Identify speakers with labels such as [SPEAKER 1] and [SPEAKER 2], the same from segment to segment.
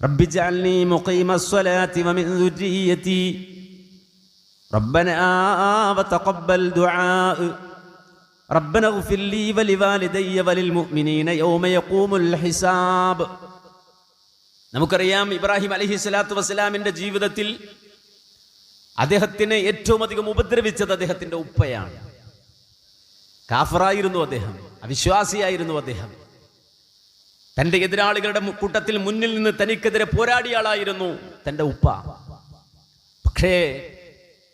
[SPEAKER 1] رب اجعلني مقيم الصلاة ومن ذريتي ربنا وتقبل دعاء ربنا اغفر لي ولوالدي وللمؤمنين يوم يقوم الحساب നമുക്കറിയാം ഇബ്രാഹിം അലഹി സ്വലാത്തു വസ്സലാമിന്റെ ജീവിതത്തിൽ അദ്ദേഹത്തിനെ ഏറ്റവും അധികം ഉപദ്രവിച്ചത് അദ്ദേഹത്തിന്റെ ഉപ്പയാണ് കാഫറായിരുന്നു അദ്ദേഹം അവിശ്വാസിയായിരുന്നു അദ്ദേഹം തന്റെ എതിരാളികളുടെ കൂട്ടത്തിൽ മുന്നിൽ നിന്ന് തനിക്കെതിരെ പോരാടിയാളായിരുന്നു തന്റെ ഉപ്പ. പക്ഷേ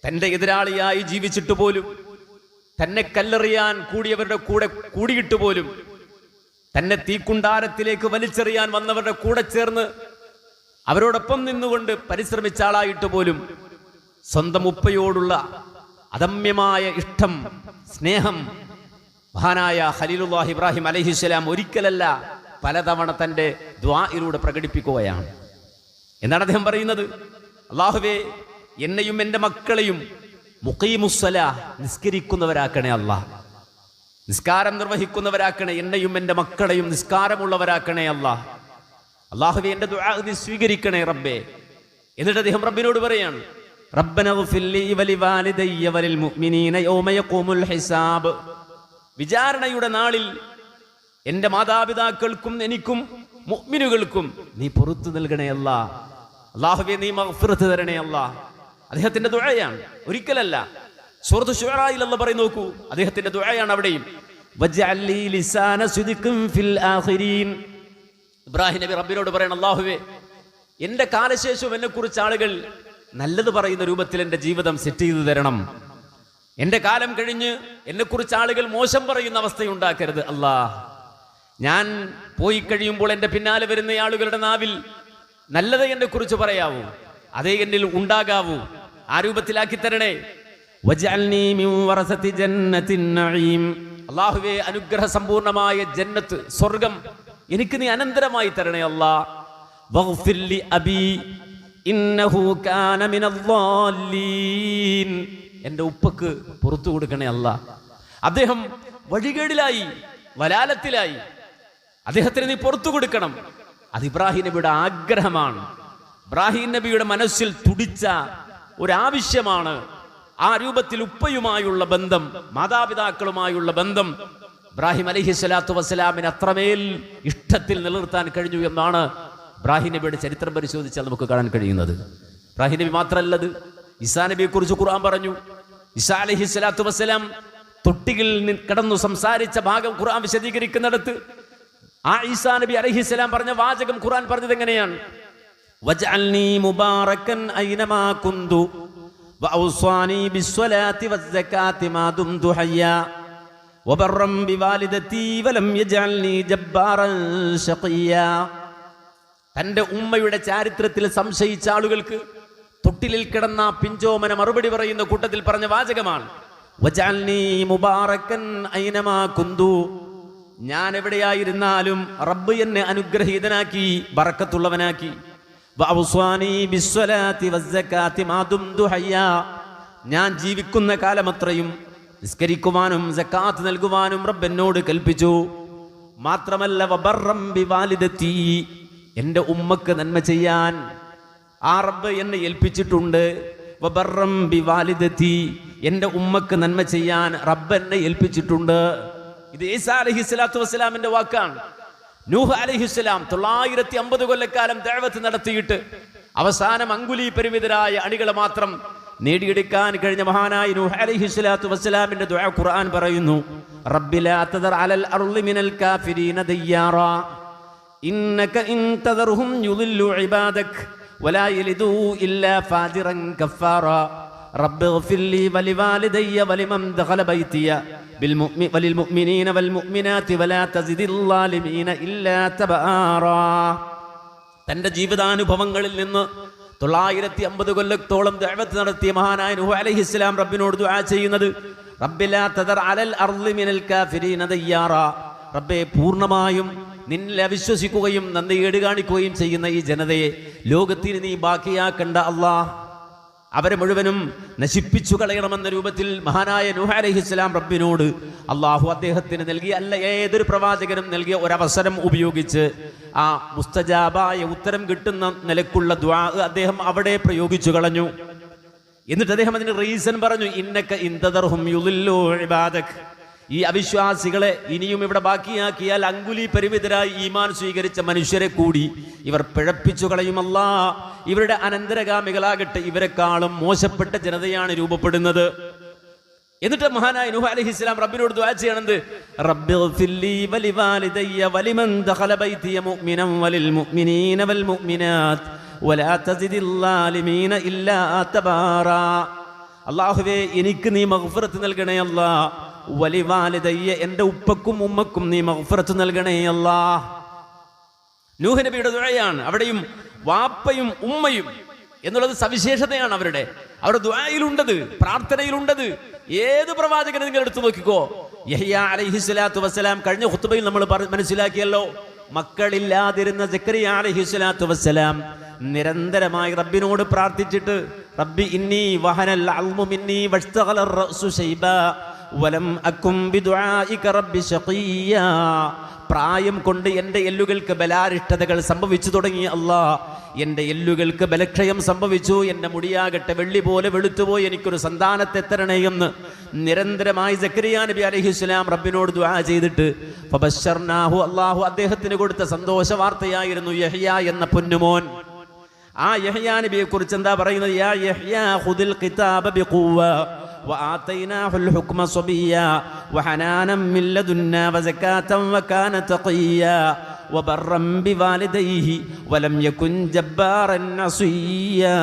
[SPEAKER 1] തന്റെ എതിരാളിയായി ജീവിച്ചിട്ട് പോലും തന്നെ കല്ലെറിയാൻ കൂടിയവരുടെ കൂടെ കൂടിയിട്ട് പോലും തന്നെ തീക്കുണ്ടാരത്തിലേക്ക് വലിച്ചെറിയാൻ വന്നവരുടെ കൂടെ ചേർന്ന് അവരോടൊപ്പം നിന്നുകൊണ്ട് പരിശ്രമിച്ച ആളായിട്ട് പോലും സ്വന്തം ഉപ്പയോടുള്ള അദമ്യമായ ഇഷ്ടം സ്നേഹം മഹാനായ ഖലീലുല്ലാഹ് ഇബ്രാഹിം അലഹിസ്സലാം ഒരിക്കലല്ല പലതവണ തന്റെ ദ്വായിലൂടെ പ്രകടിപ്പിക്കുകയാണ്. എന്താണ് അദ്ദേഹം പറയുന്നത്? അള്ളാഹുവേ എന്നെയും എന്റെ മക്കളെയും മുഖീമുസ്വല നിസ്കരിക്കുന്നവരാക്കണേ അള്ളാഹ്. നിസ്കാരം നിർവഹിക്കുന്നവരാക്കണേ എന്നെയും എന്റെ മക്കളെയും നിസ്കാരമുള്ളവരാക്കണേ അള്ളാഹ്. അള്ളാഹുവെ എന്റെ നീ സ്വീകരിക്കണേ റബ്ബേ. എന്നിട്ട് അദ്ദേഹം റബ്ബിനോട് പറയാണ് വിചാരണയുടെ നാളിൽ എന്റെ മാതാപിതാക്കൾക്കും എനിക്കും മുഗ്മിനുകൾക്കും നീ പുറത്തു നൽകണേ അല്ലാ. അള്ളാഹുവെ നീ മഗ്ഫിറത്ത് തരണേ അദ്ദേഹത്തിന്റെ ദുഴയാണ് ഒരിക്കലല്ല. സുഹൃത്ത് അല്ലാഹ് പറയും നോക്കൂ. അദ്ദേഹത്തിന്റെ ദുഴയാണ് അവിടെയും. ഇബ്രാഹിം നബി റബ്ബിനോട് പറയണം അള്ളാഹുവേ എന്റെ കാലശേഷവും എന്നെക്കുറിച്ച് ആളുകൾ നല്ലത് പറയുന്ന രൂപത്തിൽ എന്റെ ജീവിതം സെറ്റ് ചെയ്തു തരണം. എന്റെ കാലം കഴിഞ്ഞ് എന്നെക്കുറിച്ച് ആളുകൾ മോശം പറയുന്ന അവസ്ഥയുണ്ടാക്കരുത് അല്ലാ ഞാൻ പോയി കഴിയുമ്പോൾ എന്റെ പിന്നാലെ വരുന്ന ആളുകളുടെ നാവിൽ നല്ലത് എന്നെ കുറിച്ച് പറയാവൂ അതേ എന്നിൽ ഉണ്ടാകാവൂ. ആ രൂപത്തിലാക്കി തരണേ. അള്ളാഹുവെ അനുഗ്രഹ സമ്പൂർണമായ ജന്നത്ത് സ്വർഗം എനിക്ക് നീ അനന്തരമായി തരണേ അല്ലാ. എന്റെ ഉപ്പക്ക് പുറത്തു കൊടുക്കണേ അല്ല. അദ്ദേഹം വഴികേടിലായി വലാലത്തിലായി അദ്ദേഹത്തിന് നീ പുറത്തു കൊടുക്കണം. അത് ഇബ്രാഹിം നബിയുടെ ആഗ്രഹമാണ്. ഇബ്രാഹിം നബിയുടെ മനസ്സിൽ തുടിച്ച ഒരാവശ്യമാണ്. ആ രൂപത്തിൽ ഉപ്പയുമായുള്ള ബന്ധം മാതാപിതാക്കളുമായുള്ള ബന്ധം ഇബ്രാഹിം അലഹി സ്വലാത്തു വസ്സലാമിന് അത്രമേൽ ഇഷ്ടത്തിൽ നിലനിർത്താൻ കഴിഞ്ഞു എന്നാണ് ഇബ്രാഹിം നബിയുടെ ചരിത്രം പരിശോധിച്ചാൽ നമുക്ക് കാണാൻ കഴിയുന്നത്. ഇബ്രാഹിം നബി മാത്രമല്ലത് ഇസാ നബിയെ കുറിച്ച് ഖുർആൻ പറഞ്ഞു. ഇസാ അലഹി സ്വലാത്തു വസ്സലാം കടന്നു കിടന്നു സംസാരിച്ച ഭാഗം ഖുർആൻ വിശദീകരിക്കുന്നിടത്ത് ആ ഈസാ നബി അലഹിസ്സലാം പറഞ്ഞ വാചകം ഖുർആൻ പറഞ്ഞത് എങ്ങനെയാണ്? തന്റെ ഉമ്മയുടെ ചാരിത്രത്തിൽ സംശയിച്ച ആളുകൾക്ക് തൊട്ടിലിൽ കിടന്ന പിഞ്ചോമന മറുപടി പറയുന്ന കൂട്ടത്തിൽ പറഞ്ഞ വാചകമാണ്. മുബാറക്കൻ ഐനമാ കുന്തു ഞാൻ എവിടെയായിരുന്നാലും റബ്ബ് എന്നെ അനുഗ്രഹീതനാക്കി ബറക്കത്തുള്ളവനാക്കി. ഞാൻ ജീവിക്കുന്ന കാലമത്രയും നിസ്കരിക്കുവാനും സക്കാത്ത് നൽകുവാനും റബ്ബ് എന്നോട് കൽപ്പിച്ചു. മാത്രമല്ല വബറം ബിവാലിദത്തി എന്റെ ഉമ്മക്ക് നന്മ ചെയ്യാൻ ആ റബ്ബ് എന്നെ ഏൽപ്പിച്ചിട്ടുണ്ട്. വബറം ബിവാലിദത്തി എന്റെ ഉമ്മക്ക് നന്മ ചെയ്യാൻ റബ്ബ് എന്നെ ഏൽപ്പിച്ചിട്ടുണ്ട്. ഇത് ഈസാ അലഹി സ്വലാത്തു വസ്സലാമിന്റെ വാക്കാണ്. നൂഹ് അലഹിസ്ലാം തൊള്ളായിരത്തി അമ്പത് കൊല്ലക്കാലം ദേവത്ത് നടത്തിയിട്ട് അവസാനം അങ്കുലി പരിമിതരായ അണികളെ മാത്രം നേടിയെടുക്കാൻ കഴിഞ്ഞ മഹാനായ നൂഹ് അലഹിസ്ലാത്തു വസ്സലാമിന്റെ ദുആ ഖുർആൻ പറയുന്നു അലൽ بالمؤمن وللمؤمنين والمؤمنات ولا تزد الظالمين إلا تبارا തന്റെ ജീവിതാനുഭവങ്ങളിൽ നിന്ന് തൊള്ളായിരത്തി അമ്പത് കൊല്ലത്തോളം ദഅവത്ത് നടത്തിയ മഹാനായ നൂഹ് അലൈഹിസ്സലാം റബ്ബിനോട് ദുആ ചെയ്യുന്നത് റബ്ബിലാ തദർ അലൽ അർളി മിനൽ കാഫിരീന ദയ്യാറാ റബ്ബെ പൂർണ്ണമായും നിന്നിൽ അവിശ്വസിക്കുകയും നന്ദികേട് കാണിക്കുകയും ചെയ്യുന്ന ഈ ജനതയെ ലോകത്തിന് നീ ബാക്കിയാക്കണ്ട അല്ലാ അവരെ മുഴുവനും നശിപ്പിച്ചു കളയണമെന്ന രൂപത്തിൽ മഹാനായ നൂഹ അലഹിസ്ലാം റബ്ബിനോട് അള്ളാഹു അദ്ദേഹത്തിന് നൽകിയ അല്ല ഏതൊരു പ്രവാചകനും നൽകിയ ഒരവസരം ഉപയോഗിച്ച് ആ മുസ്തജാബായ ഉത്തരം കിട്ടുന്ന നിലക്കുള്ള ദ്വാ അദ്ദേഹം അവിടെ പ്രയോഗിച്ചു കളഞ്ഞു. എന്നിട്ട് അദ്ദേഹം അതിന് റീസൺ പറഞ്ഞു ഇന്നക്ക ഇന്തദർഹും യുളില്ലൂ ഇബാദക്. ഈ അവിശ്വാസികളെ ഇനിയും ഇവിടെ ബാക്കിയാക്കിയാൽ അങ്കുലി പരിമിതരായി ഈമാൻ സ്വീകരിച്ച മനുഷ്യരെ കൂടി ഇവർ പിഴപ്പിച്ചു കളയുമല്ല ഇവരുടെ അനന്തരഗാമികളാകട്ടെ ഇവരെക്കാളും മോശപ്പെട്ട ജനതയാണ് രൂപപ്പെടുന്നത്. എന്നിട്ട് മഹാനായ നുഹ അലഹി ഇസ്ലാം റബ്ബിനോട് ചെയ്യണത്? അള്ളാഹുവേ എനിക്ക് നീ മഹഫുറത്ത് നൽകണേ അല്ലാ. വലിവാലിദയ്യ എന്റെ ഉപ്പക്കും ഉമ്മക്കും നീ മഹഫറത്ത് നൽകണേ അല്ലാ നൂഹ് നബിയുടെ ദുആയാണ്. അവിടെയും വാപ്പയും ഉമ്മയും എന്നുള്ളത് സവിശേഷതയാണ് അവരുടെ. അവരുടെ ദ്വായിലുണ്ടത് പ്രാർത്ഥനയിലുണ്ടത്. ഏത് പ്രവാചകനെ നിങ്ങൾ എടുത്തു നോക്കിക്കോ? യഹ്യ അലൈഹി സ്വലാത്തു വസ്സലാം കഴിഞ്ഞ ഹുത്തുബയിൽ നമ്മൾ മനസ്സിലാക്കിയല്ലോ. മക്കളില്ലാതിരുന്ന സക്കരിയ അലഹിസ്വലാത്തു വസ്സലാം നിരന്തരമായി റബ്ബിനോട് പ്രാർത്ഥിച്ചിട്ട് റബ്ബി ഇന്നി വഹനൽ അൽമു മിന്നി വഷ്തഗല വലം അക്കും പ്രായം കൊണ്ട് എന്റെ എല്ലുകൾക്ക് ബലാരിഷ്ടതകൾ സംഭവിച്ചു തുടങ്ങി അല്ലാ. എന്റെ എല്ലുകൾക്ക് ബലക്ഷയം സംഭവിച്ചു. എന്റെ മുടിയാകട്ടെ വെള്ളി പോലെ വെളുത്തുപോയി എനിക്കൊരു സന്താനത്തെ തരണേ എന്ന് നിരന്തരമായി സക്കരിയ നബി അലഹിസ്ലാം റബ്ബിനോട് ദുആ ചെയ്തിട്ട് ഫബശ്ശർനാഹു അള്ളാഹു അദ്ദേഹത്തിന് കൊടുത്ത സന്തോഷ വാർത്തയായിരുന്നു യഹ്യ എന്ന പൊന്നുമോൻ. ആ യഹ്യാ നബിയെ കുറിച്ച് എന്താ പറയുന്നത്? യാ ബിഖുവ وآتيناه الحكم صبيا وحنانا من لدنا وزكاة وكان تقيا وبرا بوالديه ولم يكن جبارا عصيا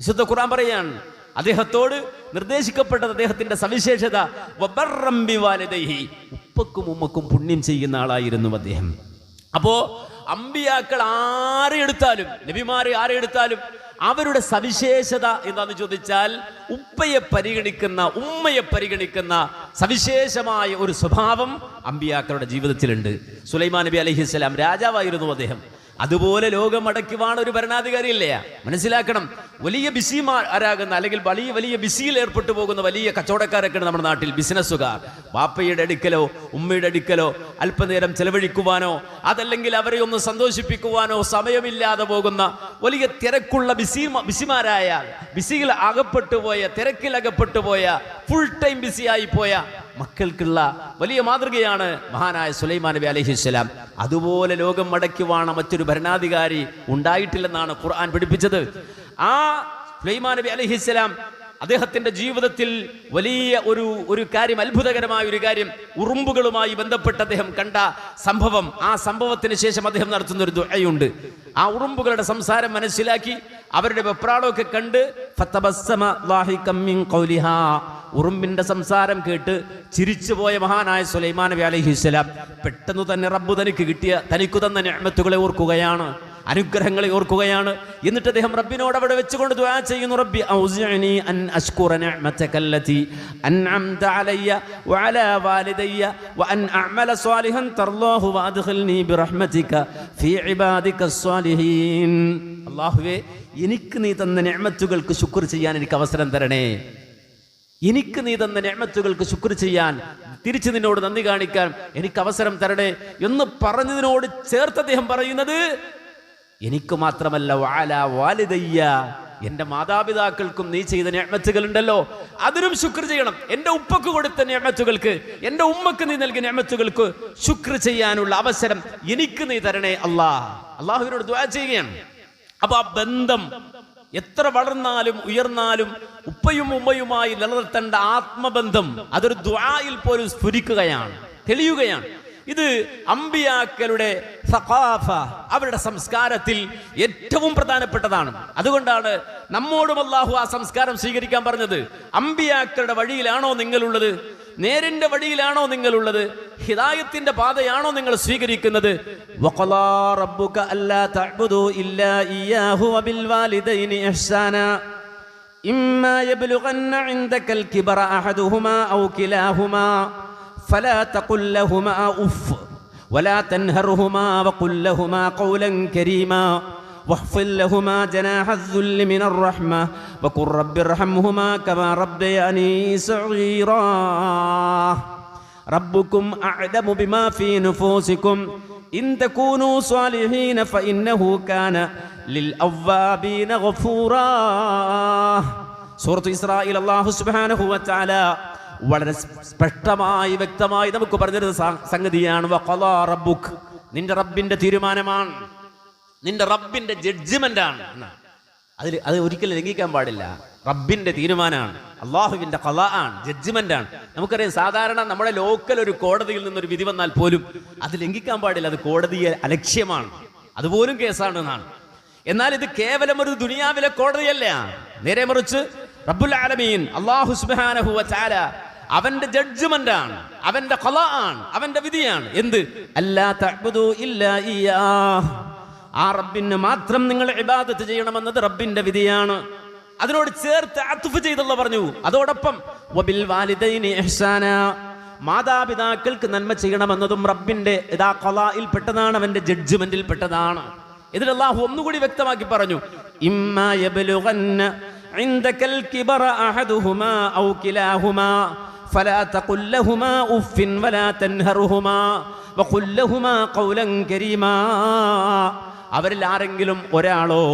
[SPEAKER 1] വിശുദ്ധ ഖുർആൻ പറയാണ് അദ്ദേഹത്തോട് നിർദ്ദേശിക്കപ്പെട്ടത് അദ്ദേഹത്തിന്റെ സവിശേഷത വബർറം ബിവാലിദൈഹി. ഉപ്പക്കും ഉമ്മക്കും പുണ്യം ചെയ്യുന്ന ആളായിരുന്നു അദ്ദേഹം അപ്പോ അമ്പിയാക്കൾ ആരെ എടുത്താലും നബിമാരെ ആരെ എടുത്താലും അവരുടെ സവിശേഷത എന്താന്ന് ചോദിച്ചാൽ ഉപ്പയെ പരിഗണിക്കുന്ന ഉമ്മയെ പരിഗണിക്കുന്ന സവിശേഷമായ ഒരു സ്വഭാവം അമ്പിയാക്കളുടെ ജീവിതത്തിലുണ്ട്. സുലൈമാൻ നബി അലഹിസ്സലാം രാജാവായിരുന്നു അദ്ദേഹം. അതുപോലെ ലോകം അടയ്ക്കുവാൻ ഒരു ഭരണാധികാരി ഇല്ല മനസ്സിലാക്കണം. വലിയ ബിസിമാരാകുന്ന അല്ലെങ്കിൽ വലിയ വലിയ ബിസിയിൽ ഏർപ്പെട്ടു പോകുന്ന വലിയ കച്ചവടക്കാരൊക്കെയാണ് നമ്മുടെ നാട്ടിൽ ബിസിനസ്സുകാർ. വാപ്പയുടെ അടുക്കലോ ഉമ്മയുടെ അടുക്കലോ അല്പനേരം ചെലവഴിക്കുവാനോ അതല്ലെങ്കിൽ അവരെ ഒന്ന് സന്തോഷിപ്പിക്കുവാനോ സമയമില്ലാതെ പോകുന്ന വലിയ തിരക്കുള്ള ബിസി ബിസിമാരായ ബിസിയിൽ അകപ്പെട്ടു പോയ തിരക്കിൽ അകപ്പെട്ടു പോയ ഫുൾ ടൈം ബിസിയായി പോയ മക്കൾക്കുള്ള വലിയ മാതൃകയാണ് മഹാനായ സുലൈമാൻ നബി അലഹിസ്സലാം അതുപോലെ ലോകം മടക്കുവാണ് മറ്റൊരു ഭരണാധികാരി ഉണ്ടായിട്ടില്ലെന്നാണ് ഖുർആൻ പഠിപ്പിച്ചത്. ആ സുലൈമാൻ നബി അലഹിസ്സലാം അദ്ദേഹത്തിന്റെ ജീവിതത്തിൽ വലിയ ഒരു ഒരു കാര്യം അത്ഭുതകരമായ ഒരു കാര്യം ഉറുമ്പുകളുമായി ബന്ധപ്പെട്ട് അദ്ദേഹം കണ്ട സംഭവം. ആ സംഭവത്തിന് ശേഷം അദ്ദേഹം നടത്തുന്ന ഒരു ദുആയുണ്ട്. ആ ഉറുമ്പുകളുടെ സംസാരം മനസ്സിലാക്കി അവരുടെ വെപ്രാളമൊക്കെ കണ്ട്. ഉറുമ്പിന്റെ സംസാരം കേട്ട് ചിരിച്ചുപോയ മഹാനായ സുലൈമാൻ നബി അലൈഹിസ്സലാം പെട്ടെന്ന് തന്നെ റബ്ബു തനിക്ക് കിട്ടിയ തനിക്കു തന്ന നിഅമത്തുകളെ ഓർക്കുകയാണ്. അനുഗ്രഹങ്ങളെ ഓർക്കുകയാണ്. എന്നിട്ട് അദ്ദേഹം റബ്ബിനോട് അവിടെ വെച്ചുകൊണ്ട് ദുആ ചെയ്യുന്നു റബ്ബി ഔസിഅനി അൻ അഷ്കുറ നിഅമതകല്ലതി അൻഅംത അലയ്യ വഅലാ വാലിദയ്യ വഅൻ അഅമല സ്വാലിഹൻ തർലാഹു വഅദ്ഖിൽനി ബിറഹ്മതിക ഫീ ഇബാദിക സ്വാലിഹീൻ. അല്ലാഹുവേ എനിക്ക് നീ തന്ന നിഅമത്തുകൾക്ക് ശുക്ർ ചെയ്യാൻ എനിക്ക് അവസരം തരണേ. എനിക്ക് നീ തന്ന ഞാമത്തുകൾക്ക് ശുക്ർ ചെയ്യാൻ തിരിച്ചു നിന്നോട് നന്ദി കാണിക്കാൻ എനിക്ക് അവസരം തരണേ എന്ന് പറഞ്ഞതിനോട് ചേർത്ത് അദ്ദേഹം പറയുന്നത് എനിക്ക് മാത്രമല്ല വാല വാലിതയ്യ എന്റെ മാതാപിതാക്കൾക്കും നീ ചെയ്ത ഞാമത്തുകൾ ഉണ്ടല്ലോ അതിനും ശുക്ർ ചെയ്യണം. എന്റെ ഉപ്പക്ക് കൊടുത്ത ഞാമത്തുകൾക്ക് എന്റെ ഉമ്മക്ക് നീ നൽകിയ ഞാമത്തുകൾക്ക് ശുക്ർ ചെയ്യാനുള്ള അവസരം എനിക്ക് നീ തരണേ അള്ളാഹ് അള്ളാഹുവിനോട് ദ്വാ ചെയ്യുകയാണ്. അപ്പൊ ആ ബന്ധം എത്ര വളർന്നാലും ഉയർന്നാലും ഉപ്പയും ഉമ്മയുമായി നിലനിർത്തേണ്ട ആത്മബന്ധം അതൊരു ദ്വായിൽ പോലും സ്ഫുരിക്കുകയാണ് തെളിയുകയാണ്. ഇത് അമ്പിയാക്കളുടെ സഖാഫ അവരുടെ സംസ്കാരത്തിൽ ഏറ്റവും പ്രധാനപ്പെട്ടതാണ്. അതുകൊണ്ടാണ് നമ്മോടും അള്ളാഹു ആ സംസ്കാരം സ്വീകരിക്കാൻ പറഞ്ഞത്. അമ്പിയാക്കളുടെ വഴിയിലാണോ നിങ്ങളുള്ളത്? നേരിന്റെ വഴിയിലാണോ നിങ്ങളുള്ളത്? ഹിദായത്തിന്റെ പാതയാണോ നിങ്ങൾ സ്വീകരിക്കുന്നത്? വഖലാ റബ്ബുക അല്ലാ തഅ്ബുദു ഇല്ലാ ഇയ്യാഹു വബിൽ فلا تقل لهما أف ولا تنهرهما وقل لهما قولا كريما واحفظ لهما جناح الذل من الرحمة وقل رب ارحمهما كما ربياني صغيرا. ربكم أعلم بما في نفوسكم. إن تكونوا صالحين فإنه كان للأوابين غفورا. سورة إسرائيل الله سبحانه وتعالى വളരെ സ്പഷ്ടമായി വ്യക്തമായി നമുക്ക് പറഞ്ഞൊരു സ- സംഗതിയാണ് നിന്റെ റബ്ബിന്റെ തീരുമാനമാണ്. നിന്റെ റബ്ബിന്റെ ജഡ്ജ്മെന്റ് ആണ്. അതിൽ അത് ഒരിക്കലും ലംഘിക്കാൻ പാടില്ല. റബ്ബിന്റെ തീരുമാനമാണ്. അള്ളാഹുവിന്റെ കല ആണ് ജഡ്ജ്മെന്റ് ആണ് നമുക്കറിയാം സാധാരണ നമ്മുടെ ലോക്കൽ ഒരു കോടതിയിൽ നിന്നൊരു വിധി വന്നാൽ പോലും അത് ലംഘിക്കാൻ പാടില്ല. അത് കോടതിയെ അലക്ഷ്യമാണ്. അതുപോലും കേസാണ് എന്നാണ് എന്നാൽ ഇത് കേവലം ഒരു ദുനിയാവിലെ കോടതിയല്ല. നേരെ മറിച്ച് റബ്ബുൽ ആലമീൻ അള്ളാഹു സുബ്ഹാനഹു വ തആല അവന്റെ ജഡ്ജ്മെന്റ് ആണ് അവന്റെ ഖല ആണ് അവന്റെ വിധിയാണ് എന്ത് അല്ലാ തഅബുദു ഇല്ലാ ഇയ്യാ ആ റബ്ബിന് മാത്രം നിങ്ങൾ ഇബാദത്ത് ചെയ്യണമെന്നത് റബ്ബിന്റെ വിധിയാണ് അതിനോട് ചേർത്ത് അത്തുഫ് ചെയ്തുള്ള പറഞ്ഞു അതോടൊപ്പം വബിൽ വാലിദൈനി ഇഹ്സാന മാതാപിതാക്കൾക്ക് നന്മ ചെയ്യണമെന്നതും റബ്ബിന്റെ ഇതാ ഖലായിൽ പെട്ടതാണ് അവന്റെ ജഡ്ജ്മെന്റിൽ പെട്ടതാണ് ഇതിൽ അള്ളാഹു ഒന്നുകൂടി വ്യക്തമാക്കി പറഞ്ഞു ഇമ്മ യബ്ലുഗന്ന عندك الكبر أحدهما أو كلاهما فلا تقل لهما أف ولا تنهرهما وقل لهما قولا كريما അവരിൽ ആരെങ്കിലും ഒരാളോ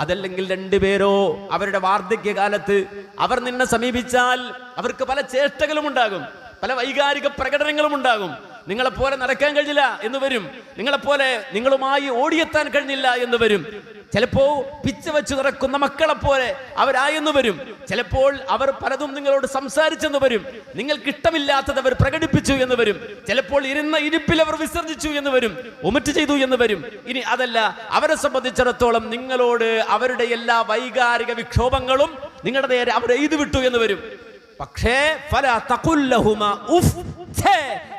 [SPEAKER 1] അതല്ലെങ്കിൽ രണ്ടുപേരോ അവരുടെ വാർദ്ധക്യകാലത്ത് അവർ നിന്നെ സമീപിച്ചാൽ അവർക്ക് പല ചേഷ്ടകളും ഉണ്ടാകും പല വൈകാരിക പ്രകടനങ്ങളും ഉണ്ടാകും നിങ്ങളെപ്പോലെ നടക്കാൻ കഴിഞ്ഞില്ല എന്ന് വരും. നിങ്ങളെപ്പോലെ നിങ്ങളുമായി ഓടിയെത്താൻ കഴിഞ്ഞില്ല എന്ന് വരും. ചിലപ്പോൾ പിച്ച വെച്ച് നടക്കുന്ന മക്കളെപ്പോലെ അവരായെന്ന് വരും. ചിലപ്പോൾ അവർ പലതും നിങ്ങളോട് സംസാരിച്ചെന്ന് വരും. നിങ്ങൾക്ക് ഇഷ്ടമില്ലാത്തത് അവർ പ്രകടിപ്പിച്ചു എന്ന് വരും. ചിലപ്പോൾ ഇരുന്ന ഇരിപ്പിൽ അവർ വിസർജിച്ചു എന്ന് വരും. ഒമിറ്റ് ചെയ്തു എന്ന് വരും. ഇനി അതല്ല അവരെ സംബന്ധിച്ചിടത്തോളം നിങ്ങളോട് അവരുടെ എല്ലാ വൈകാരിക വിക്ഷോഭങ്ങളും നിങ്ങളുടെ നേരെ അവർ എഴുതി വിട്ടു എന്ന് വരും. പക്ഷേ ഫല തകുല്ലഹുമ ഉഫ്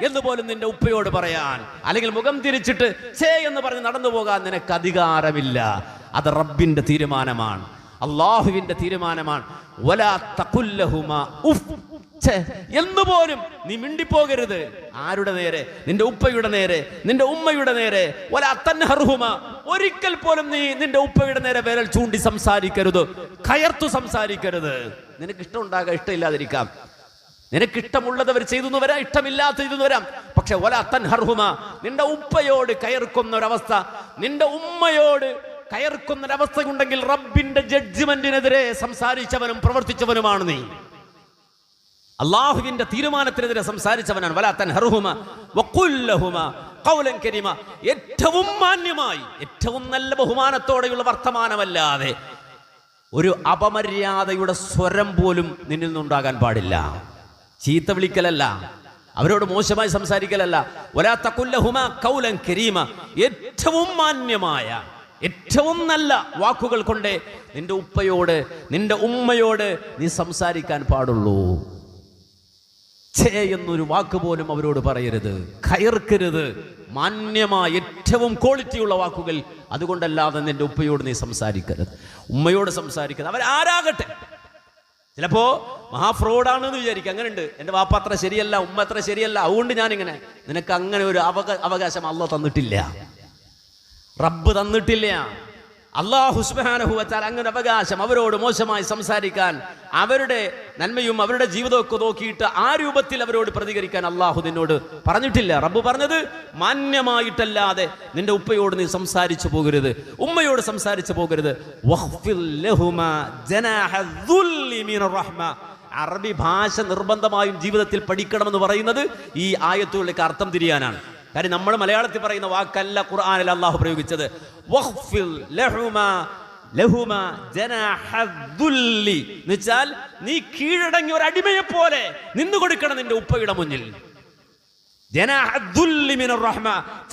[SPEAKER 1] എന്ന് പോലും നിന്റെ ഉപ്പയോട് പറയാൻ. അല്ലെങ്കിൽ മുഖം തിരിച്ചിട്ട് ഛേ എന്ന് പറഞ്ഞ് നടന്നു പോകാൻ നിനക്ക് അധികാരമില്ല. അത് റബ്ബിന്റെ തീരുമാനമാണ്. അള്ളാഹുവിന്റെ തീരുമാനമാണ്. വലാ തകുല്ലഹുമ ഉഫ് ഛേ എന്ന് പോലും നീ മിണ്ടിപ്പോകരുത്. ആരുടെ നേരെ? നിന്റെ ഉപ്പയുടെ നേരെ. നിന്റെ ഉമ്മയുടെ നേരെ. വലാ തൻഹർഹുമ ഒരിക്കൽ പോലും നീ നിന്റെ ഉപ്പയുടെ നേരെ വിരൽ ചൂണ്ടി സംസാരിക്കരുത്. കയർത്തു സംസാരിക്കരുത്. നിനക്ക് ഇഷ്ടം ഉണ്ടാകാം ഇഷ്ടമില്ലാതിരിക്കാം. നിനക്ക് ഇഷ്ടമുള്ളതവർ ചെയ്തു വരാം ഇഷ്ടമില്ലാത്ത ചെയ്തു വരാം. പക്ഷെ ഒല തൻഹർഹുമ നിന്റെ ഉപ്പയോട് കയർക്കുന്ന ഒരവസ്ഥ നിന്റെ ഉമ്മയോട് കയർക്കുന്ന ഒരവസ്ഥ ഉണ്ടെങ്കിൽ റബ്ബിന്റെ ജഡ്ജ്മെന്റിനെതിരെ സംസാരിച്ചവനും പ്രവർത്തിച്ചവനുമാണ് നീ. അള്ളാഹുവിന്റെ തീരുമാനത്തിനെതിരെ സംസാരിച്ചവനാണ്. വലാത്തൻ ഹർഹുമ വക്കുല്ലഹുമ ഖൗലൻ കരീമ. ഏറ്റവും മാന്യമായി ഏറ്റവും നല്ല ബഹുമാനത്തോടെയുള്ള വർത്തമാനമല്ലാതെ ഒരു അപമര്യാദയുടെ സ്വരം പോലും നിന്നിൽ നിന്നുണ്ടാകാൻ പാടില്ല. ചീത്ത വിളിക്കലല്ല അവരോട് മോശമായി സംസാരിക്കലല്ല. വലാത്ത കുല്ലഹുമ കൗലൻ കരീമ. ഏറ്റവും മാന്യമായ ഏറ്റവും നല്ല വാക്കുകൾ കൊണ്ട് നിന്റെ ഉപ്പയോട് നിന്റെ ഉമ്മയോട് നീ സംസാരിക്കാൻ പാടുള്ളൂ. ഛേ എന്നൊരു വാക്ക് പോലും അവരോട് പറയരുത്. കയർക്കരുത്. മാന്യമായ ഏറ്റവും ക്വാളിറ്റിയുള്ള വാക്കുകൾ അതുകൊണ്ടല്ലാതെ നിന്റെ ഉപ്പയോട് നീ സംസാരിക്കരുത്. ഉമ്മയോട് സംസാരിക്കരുത്. അവരാരാകട്ടെ ചിലപ്പോ മഹാഫ്രോഡാണെന്ന് വിചാരിക്കും. അങ്ങനെ ഉണ്ട് എന്റെ വാപ്പ അത്ര ശരിയല്ല ഉമ്മ അത്ര ശരിയല്ല. അതുകൊണ്ട് ഞാനിങ്ങനെ. നിനക്ക് അങ്ങനെ ഒരു അവക അവകാശം അല്ല തന്നിട്ടില്ല. റബ്ബ് തന്നിട്ടില്ല. അള്ളാഹു സുബ്ഹാനഹു വതആല അങ്ങനെ അവകാശം അവരോട് മോശമായി സംസാരിക്കാൻ അവരുടെ നന്മയും അവരുടെ ജീവിതമൊക്കെ നോക്കിയിട്ട് ആ രൂപത്തിൽ അവരോട് പ്രതികരിക്കാൻ അള്ളാഹു നിന്നോട് പറഞ്ഞിട്ടില്ല. റബ്ബ് പറഞ്ഞത് മാന്യമായിട്ടല്ലാതെ നിന്റെ ഉപ്പയോട് നീ സംസാരിച്ചു പോകരുത് ഉമ്മയോട് സംസാരിച്ചു പോകരുത്. അറബി ഭാഷ നിർബന്ധമായും ജീവിതത്തിൽ പഠിക്കണമെന്ന് പറയുന്നത് ഈ ആയത്തുകളിലേക്ക് അർത്ഥം തിരിയാനാണ്. കാര്യം നമ്മൾ മലയാളത്തിൽ പറയുന്ന വാക്കല്ല ഖുർആനിൽ അള്ളാഹു പ്രയോഗിച്ചത്. എന്നുവെച്ചാൽ നീ കീഴടങ്ങിയ ഒരു അടിമയെ പോലെ നിന്നു കൊടുക്കണം നിന്റെ ഉപ്പയുടെ മുന്നിൽ.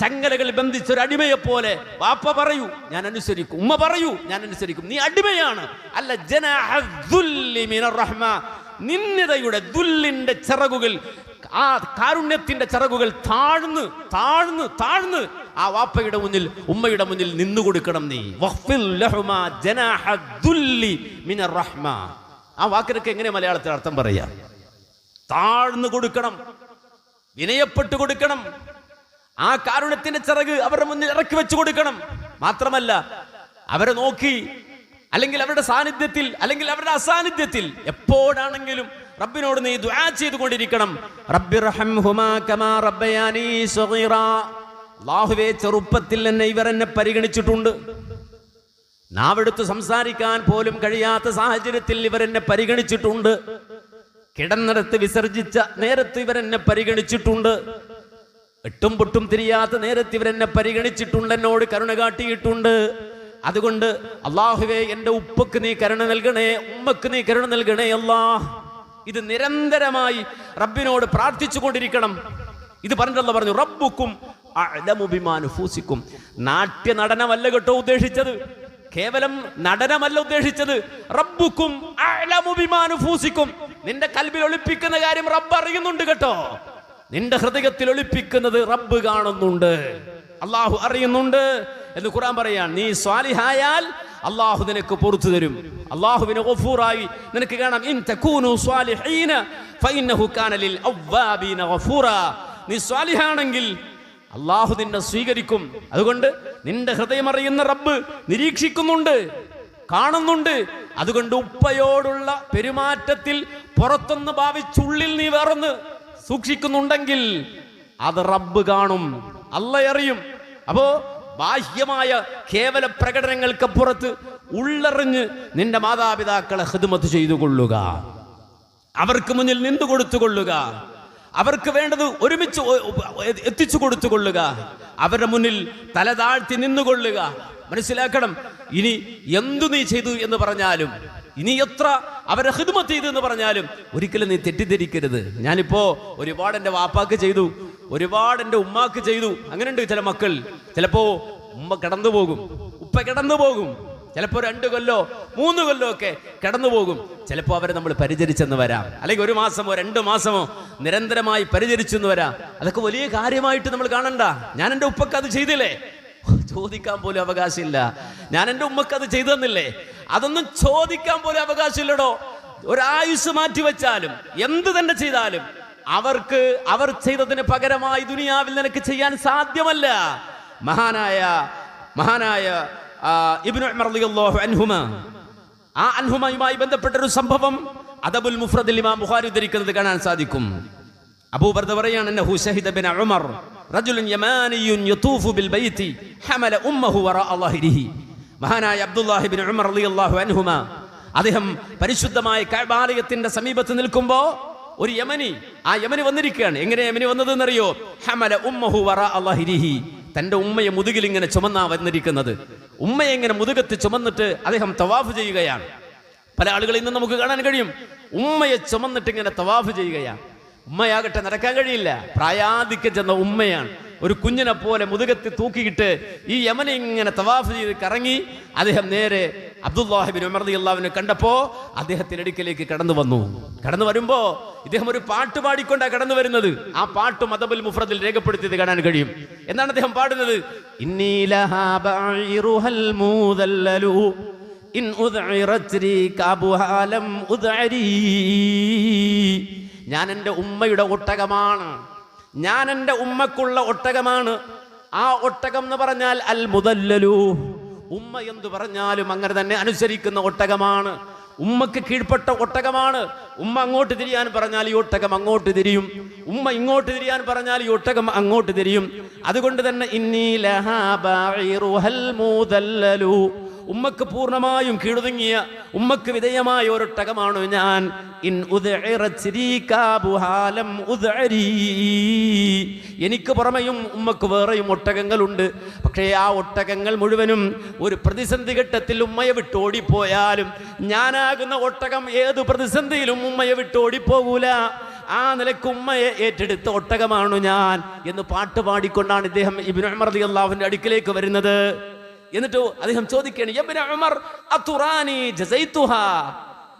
[SPEAKER 1] ചങ്ങലകൾ ബന്ധിച്ച ഒരു അടിമയെ പോലെ വാപ്പ പറയൂ ഞാൻ അനുസരിക്കും. ഉമ്മ പറയൂ ഞാൻ അനുസരിക്കും. നീ അടിമയാണ്. അല്ല ജനഹുല്ലിമിനുറഹ്മ റഹ്മ. ദുല്ലിന്റെ ചിറകുകൾ ആ കാരുണ്യത്തിന്റെ ചിറകുകൾ താഴ്ന്ന് താഴ്ന്ന് താഴ്ന്ന് ആ വാപ്പയുടെ മുന്നിൽ ഉമ്മയുടെ മുന്നിൽ നിന്നു കൊടുക്കണം നീ. ആ വാക്കിനൊക്കെ എങ്ങനെ മലയാളത്തിൽ അർത്ഥം പറയാ? താഴ്ന്നു കൊടുക്കണം വിനയപ്പെട്ടു കൊടുക്കണം. ആ കാരുണ്യത്തിന്റെ ചിറക് അവരുടെ മുന്നിൽ ഇറക്കി വെച്ചു കൊടുക്കണം. മാത്രമല്ല അവരെ നോക്കി അല്ലെങ്കിൽ അവരുടെ സാന്നിധ്യത്തിൽ അല്ലെങ്കിൽ അവരുടെ അസാന്നിധ്യത്തിൽ എപ്പോഴാണെങ്കിലും റബ്ബിനോട് നീ ദുആ ചെയ്തുകൊണ്ടിരിക്കണം. അല്ലാഹുവേ ചെറുപ്പത്തിൽ എന്നെ ഇവർ എന്നെ പരിഗണിച്ചിട്ടുണ്ട്. നാവെടുത്ത് സംസാരിക്കാൻ പോലും കഴിയാത്ത സാഹചര്യത്തിൽ ഇവർ എന്നെ പരിഗണിച്ചിട്ടുണ്ട്. കിടന്നിടത്ത് വിസർജിച്ച നേരത്ത് ഇവരെന്നെ പരിഗണിച്ചിട്ടുണ്ട്. എട്ടും പൊട്ടും തിരിയാത്ത നേരത്ത് ഇവരെന്നെ പരിഗണിച്ചിട്ടുണ്ട് എന്നോട് കരുണ കാട്ടിയിട്ടുണ്ട്. അതുകൊണ്ട് അള്ളാഹുവേ എന്റെ ഉപ്പക്ക് നീ കരുണ നൽകണേ ഉമ്മക്ക് നീ കരുണ നൽകണേ അല്ലാ ഇത് നിരന്തരമായി റബ്ബിനോട് പ്രാർത്ഥിച്ചു കൊണ്ടിരിക്കണം ഇത് പറഞ്ഞല്ലോ പറഞ്ഞു റബ്ബുക്കും നാട്യ നടനമല്ല കേട്ടോ ഉദ്ദേശിച്ചത്. കേവലം നടനമല്ല ഉദ്ദേശിച്ചത്. റബ്ബുക്കും നിന്റെ കൽബിൽ ഒളിപ്പിക്കുന്ന കാര്യം റബ്ബ് അറിയുന്നുണ്ട് കേട്ടോ. നിന്റെ ഹൃദയത്തിൽ ഒളിപ്പിക്കുന്നത് റബ്ബ് കാണുന്നുണ്ട്. അള്ളാഹു അറിയുന്നുണ്ട് എന്ന് ഖുറാൻ പറയാൻ നീ സ്വാലിഹായാൽ അള്ളാഹു നിനക്ക് പുറത്തു തരും. അള്ളാഹുവിന് ഗഫൂറായി നിനക്ക് കാണാം. ഫഇന്നഹു കാന ലിൽ നീ സ്വാലിഹാണെങ്കിൽ അള്ളാഹു നിന്നെ സ്വീകരിക്കും. അതുകൊണ്ട് നിന്റെ ഹൃദയം അറിയുന്ന റബ്ബ് നിരീക്ഷിക്കുന്നുണ്ട് കാണുന്നുണ്ട്. അതുകൊണ്ട് ഉപ്പയോടുള്ള പെരുമാറ്റത്തിൽ പുറത്തുനിന്ന് ഭാവിച്ചുള്ളിൽ നീ വേറൊന്ന് സൂക്ഷിക്കുന്നുണ്ടെങ്കിൽ അത് റബ്ബ് കാണും. അല്ല അറിയും. അപ്പോ ബാഹ്യമായ കേവല പ്രകടനങ്ങൾക്ക് പുറത്ത് ഉള്ളറിഞ്ഞ് നിന്റെ മാതാപിതാക്കളെ ഹിദ്മത്ത് ചെയ്തു കൊള്ളുക. അവർക്ക് മുന്നിൽ നിന്നു കൊടുത്തുകൊള്ളുക അവർക്ക് വേണ്ടത് ഒരുമിച്ച് എത്തിച്ചു കൊടുത്തു കൊള്ളുക. അവരുടെ മുന്നിൽ തല താഴ്ത്തി നിന്നുകൊള്ളുക മനസ്സിലാക്കണം ഇനി എന്തു നീ ചെയ്തു എന്ന് പറഞ്ഞാലും ഇനി എത്ര അവരെ ഹിദ്മത്ത് ചെയ്തു എന്ന് പറഞ്ഞാലും ഒരിക്കലും നീ തെറ്റിദ്ധരിക്കരുത്. ഞാനിപ്പോ ഒരുപാട് എന്റെ വാപ്പാക്ക് ചെയ്തു. ഒരുപാട് എന്റെ ഉമ്മാക്ക് ചെയ്തു. അങ്ങനെയുണ്ട് ചില മക്കൾ. ചിലപ്പോ ഉമ്മ കിടന്നു പോകും. ഉപ്പ കിടന്നു പോകും. ചിലപ്പോ രണ്ട് കൊല്ലോ മൂന്ന് കൊല്ലോ ഒക്കെ കിടന്നു പോകും. ചിലപ്പോ അവരെ നമ്മൾ പരിചരിച്ചെന്ന് വരാം. അല്ലെങ്കിൽ ഒരു മാസമോ രണ്ട് മാസമോ നിരന്തരമായി പരിചരിച്ചെന്ന് വരാം. അതൊക്കെ വലിയ കാര്യമായിട്ട് നമ്മൾ കാണണ്ട. ഞാൻ എന്റെ ഉപ്പക്ക് അത് ചെയ്തില്ലേ? ചോദിക്കാൻ പോലും അവകാശമില്ല. ഞാൻ എന്റെ ഉമ്മക്ക് അത് ചെയ്തു തന്നില്ലേ? അതൊന്നും ചോദിക്കാൻ പോലും അവകാശമില്ലടോ. ഒരായുസ് മാറ്റി വെച്ചാലും എന്ത് തന്നെ ചെയ്താലും അവർക്ക് അവർ ചെയ്തതിന് പകരമായി ദുനിയാവിൽ നിനക്ക് ചെയ്യാൻ സാധ്യമല്ല. മഹാനായ മഹാനായ ഇബ്നു ഉമർ റളിയല്ലാഹു അൻഹുമ. ആ ബന്ധപ്പെട്ട ഒരു സംഭവം അദബുൽ മുഫ്രദിൽ ഇമാം ബുഖാരി ഉദ്ധരിക്കുന്നത് കാണാൻ സാധിക്കും. അബൂബർദ പറയാണ് അന്നഹു ഉമർ മഹാനായ അബ്ദുല്ലാഹി ഉമർ റളിയല്ലാഹു അദ്ദേഹം പരിശുദ്ധമായ കഅബാലയത്തിന്റെ സമീപത്ത് നിൽക്കുമ്പോ ഒരു യമനി. ആ യമനി വന്നിരിക്കുകയാണ്. എങ്ങനെ യമനി വന്നതെന്നറിയോ? ഹമല ഉമ്മഹു വറ അള്ളാഹിരിഹി. തന്റെ ഉമ്മയെ മുതുകിൽ ഇങ്ങനെ ചുമന്നാ വന്നിരിക്കുന്നത്. ഉമ്മയെ ഇങ്ങനെ മുതുകത്ത് ചുമന്നിട്ട് അദ്ദേഹം തവാഫ് ചെയ്യുകയാണ്. പല ആളുകളിൽ നിന്ന് നമുക്ക് കാണാൻ കഴിയും. ഉമ്മയെ ചുമന്നിട്ട് ഇങ്ങനെ തവാഫ് ചെയ്യുകയാണ്. ഉമ്മയാകട്ടെ നടക്കാൻ കഴിയില്ല. പ്രായാധിക്യം ചെന്ന ഉമ്മയാണ്. ഒരു കുഞ്ഞിനെ പോലെ മുതുകത്തി തൂക്കിയിട്ട് ഈ യമനെ ഇങ്ങനെ തവാഫ് ചെയ്ത് കറങ്ങി അദ്ദേഹം നേരെ അബ്ദുല്ലാഹിബിൻ ഉമർ അള്ളാവിനെ കണ്ടപ്പോ അദ്ദേഹത്തിന്റെ അടുക്കലേക്ക് കടന്നു വന്നു. കടന്നു വരുമ്പോ ഇദ്ദേഹം ഒരു പാട്ട് പാടിക്കൊണ്ടാണ് കടന്നു വരുന്നത്. ആ പാട്ട് മതബുൽ മുഫ്രദിൽ രേഖപ്പെടുത്തിയത് കാണാൻ കഴിയും. എന്നാണ് അദ്ദേഹം പാടുന്നത്. ഞാൻ എന്റെ ഉമ്മയുടെ ഒട്ടകമാണ്. ഞാൻ എന്റെ ഉമ്മക്കുള്ള ഒട്ടകമാണ്. ആ ഒട്ടകം എന്ന് പറഞ്ഞാൽ അൽ മുദല്ലലു. ഉമ്മ എന്തു പറഞ്ഞാലും അങ്ങനെ തന്നെ അനുസരിക്കുന്ന ഒട്ടകമാണ്. ഉമ്മക്ക് കീഴ്പ്പെട്ട ഒട്ടകമാണ്. ഉമ്മ അങ്ങോട്ട് തിരിയാൻ പറഞ്ഞാൽ ഈ ഒട്ടകം അങ്ങോട്ട് തിരിയും. ഉമ്മ ഇങ്ങോട്ട് തിരിയാൻ പറഞ്ഞാൽ ഈ ഒട്ടകം അങ്ങോട്ട് തിരിയും. അതുകൊണ്ട് തന്നെ ഇന്നീ ലഹാ ഉമ്മക്ക് പൂർണമായും കീഴുതുങ്ങിയ ഉമ്മക്ക് വിധേയമായ ഒരൊട്ടകമാണ് ഞാൻ. ഇൻ. എനിക്ക് പുറമെയും ഉമ്മക്ക് വേറെയും ഒട്ടകങ്ങളുണ്ട്. പക്ഷേ ആ ഒട്ടകങ്ങൾ മുഴുവനും ഒരു പ്രതിസന്ധി ഘട്ടത്തിൽ ഉമ്മയെ വിട്ട് ഓടിപ്പോയാലും ഞാനാകുന്ന ഒട്ടകം ഏത് പ്രതിസന്ധിയിലും ഉമ്മയെ വിട്ട് ഓടിപ്പോകൂല ആ നിലയ്ക്ക് ഉമ്മയെ ഏറ്റെടുത്ത ഒട്ടകമാണു ഞാൻ എന്ന് പാട്ട് പാടിക്കൊണ്ടാണ് ഇദ്ദേഹം ഇബ്നു ഉമർ അള്ളാഹുവിന്റെ അടുക്കിലേക്ക് വരുന്നത്. എന്നിട്ട് അദ്ദേഹം ചോദിക്കുകയാണ്.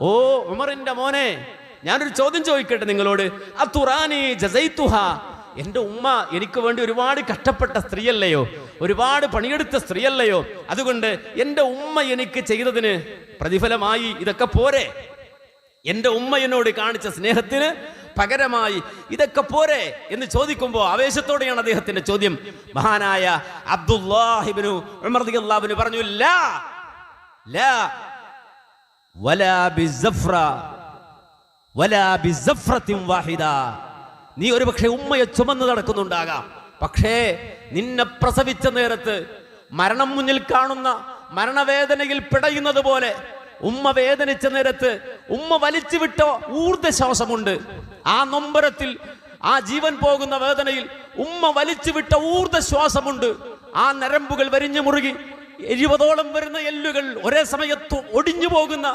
[SPEAKER 1] ഓ ഉമറിന്റെ മോനെ ഞാനൊരു ചോദ്യം ചോദിക്കട്ടെ നിങ്ങളോട്. അത്തുറാനി ജസൈത്തുഹ? എന്റെ ഉമ്മ എനിക്ക് വേണ്ടി ഒരുപാട് കഷ്ടപ്പെട്ട സ്ത്രീയല്ലയോ? ഒരുപാട് പണിയെടുത്ത സ്ത്രീയല്ലയോ? അതുകൊണ്ട് എന്റെ ഉമ്മ എനിക്ക് ചെയ്തതിന് പ്രതിഫലമായി ഇതൊക്കെ പോരെ. എന്റെ ഉമ്മ എന്നോട് കാണിച്ച സ്നേഹത്തിന് പകരമായി ഇതൊക്കെ പോരെ എന്ന് ചോദിക്കുമ്പോൾ ആവേശത്തോടെയാണ് അദ്ദേഹത്തിന്റെ ചോദ്യം. മഹാനായ അബ്ദുല്ലാഹിബിനു പറഞ്ഞു ലാ ലാ വലാ ബിസഫ്ര വലാ വാഹിദ. നീ ഒരുപക്ഷെ ഉമ്മയെ ചുമന്ന് നടക്കുന്നുണ്ടാകാം. പക്ഷേ നിന്നെ പ്രസവിച്ച നേരത്ത് മരണം മുന്നിൽ കാണുന്ന മരണവേദനയിൽ പിടയുന്നത് പോലെ ഉമ്മ വേദനിച്ച നേരത്ത് ഉമ്മ വലിച്ചു വിട്ട ഊർദ്ധശ്വാസമുണ്ട് ആ നൊമ്പരത്തിൽ ആ ജീവൻ പോകുന്ന വേദനയിൽ ഉമ്മ വലിച്ചു വിട്ട ഊർദ്ധശ്വാസമുണ്ട് ആ നരമ്പുകൾ വരിഞ്ഞു മുറുകി. എഴുപതോളം വരുന്ന എല്ലുകൾ ഒരേ സമയത്ത് ഒടിഞ്ഞു പോകുന്ന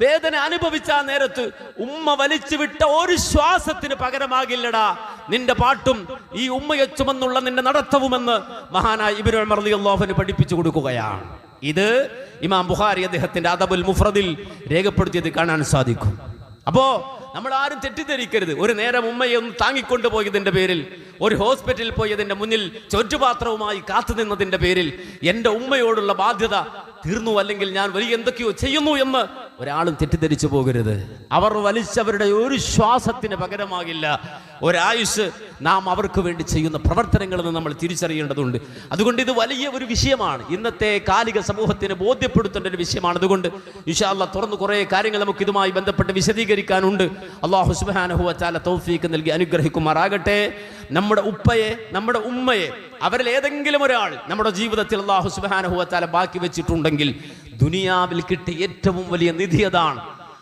[SPEAKER 1] വേദന അനുഭവിച്ച ആ നേരത്ത് ഉമ്മ വലിച്ചു വിട്ട ഒരു ശ്വാസത്തിന് പകരമാകില്ലടാ. നിന്റെ പാട്ടും ഈ ഉമ്മയെ ചുമന്നുള്ള നിന്റെ നടത്തവുമെന്ന് മഹാനായ ഇബിനു മർദിയല്ലാഹുവിന് പഠിപ്പിച്ചു കൊടുക്കുകയാണ്. ഇത് ഇമാം ബുഹാരി അദ്ദേഹത്തിന്റെ അദബുൽ മുഫ്രദിൽ രേഖപ്പെടുത്തിയത് കാണാൻ സാധിക്കും. അപ്പോ നമ്മൾ ആരും തെറ്റിദ്ധരിക്കരുത്. ഒരു നേരം ഉമ്മയെ ഒന്ന് താങ്ങിക്കൊണ്ടു പോയതിന്റെ പേരിൽ ഒരു ഹോസ്പിറ്റലിൽ പോയതിന്റെ മുന്നിൽ ചൊറ്റുപാത്രവുമായി കാത്തു നിന്നതിന്റെ പേരിൽ എന്റെ ഉമ്മയോടുള്ള ബാധ്യത തീർന്നു അല്ലെങ്കിൽ ഞാൻ വലിയ എന്തൊക്കെയോ ചെയ്യുന്നു എന്ന് ഒരാളും തെറ്റിദ്ധരിച്ചു പോകരുത്. അവർ വലിച്ചവരുടെ ഒരു ശ്വാസത്തിന് പകരമാകില്ല. ഒരായുസ് നാം അവർക്ക് വേണ്ടി ചെയ്യുന്ന പ്രവർത്തനങ്ങളെന്ന് നമ്മൾ തിരിച്ചറിയേണ്ടതുണ്ട്. അതുകൊണ്ട് ഇത് വലിയ ഒരു വിഷയമാണ്. ഇന്നത്തെ കാലിക സമൂഹത്തിന് ബോധ്യപ്പെടുത്തേണ്ട ഒരു വിഷയമാണ്. അതുകൊണ്ട് വിശാല തുറന്ന് കുറേ കാര്യങ്ങൾ നമുക്ക് ഇതുമായി ബന്ധപ്പെട്ട് വിശദീകരിക്കാനുണ്ട്. അള്ളാഹു സുബാനഹുവ ചാല തൗഫീക്ക് നൽകി അനുഗ്രഹിക്കുമാറാകട്ടെ. നമ്മുടെ ഉപ്പയെ നമ്മുടെ ഉമ്മയെ അവരിൽ ഏതെങ്കിലും ഒരാൾ നമ്മുടെ ജീവിതത്തിൽ അള്ളാഹു സുബാനഹുവ ചാല ബാക്കി വെച്ചിട്ടുണ്ടെങ്കിൽ ദുനിയാവിൽ കിട്ടിയ ഏറ്റവും വലിയ നിധി അതാണ്.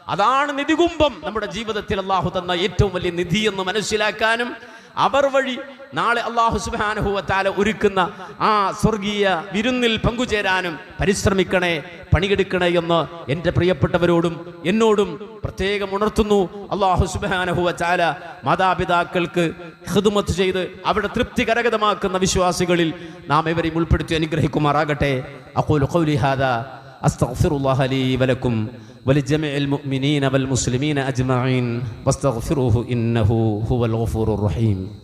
[SPEAKER 1] അതാണ് നിധികുംഭം. നമ്മുടെ ജീവിതത്തിൽ അള്ളാഹു തന്ന ഏറ്റവും വലിയ നിധി എന്ന് മനസ്സിലാക്കാനും അവർ വഴി നാളെ അള്ളാഹു സുബാനുഭവത്താല ഒരുക്കുന്ന ആ സ്വർഗീയ വിരുന്നിൽ പങ്കുചേരാനും പരിശ്രമിക്കണേ പണിയെടുക്കണേ എന്ന് എന്റെ പ്രിയപ്പെട്ടവരോടും എന്നോടും പ്രത്യേകം ഉണർത്തുന്നു. അള്ളാഹു സുബാനുഭവത്താല മാതാപിതാക്കൾക്ക് ഹിദുമത്ത് ചെയ്ത് അവിടെ തൃപ്തി കരഗതമാക്കുന്ന വിശ്വാസികളിൽ നാം ഇവരെയും ഉൾപ്പെടുത്തി അനുഗ്രഹിക്കുമാറാകട്ടെ. അഖൂലു ഖൗലി ഹാദാ. أستغفر الله لي ولكم ولجميع المؤمنين والمسلمين أجمعين واستغفروه إنه هو الغفور الرحيم.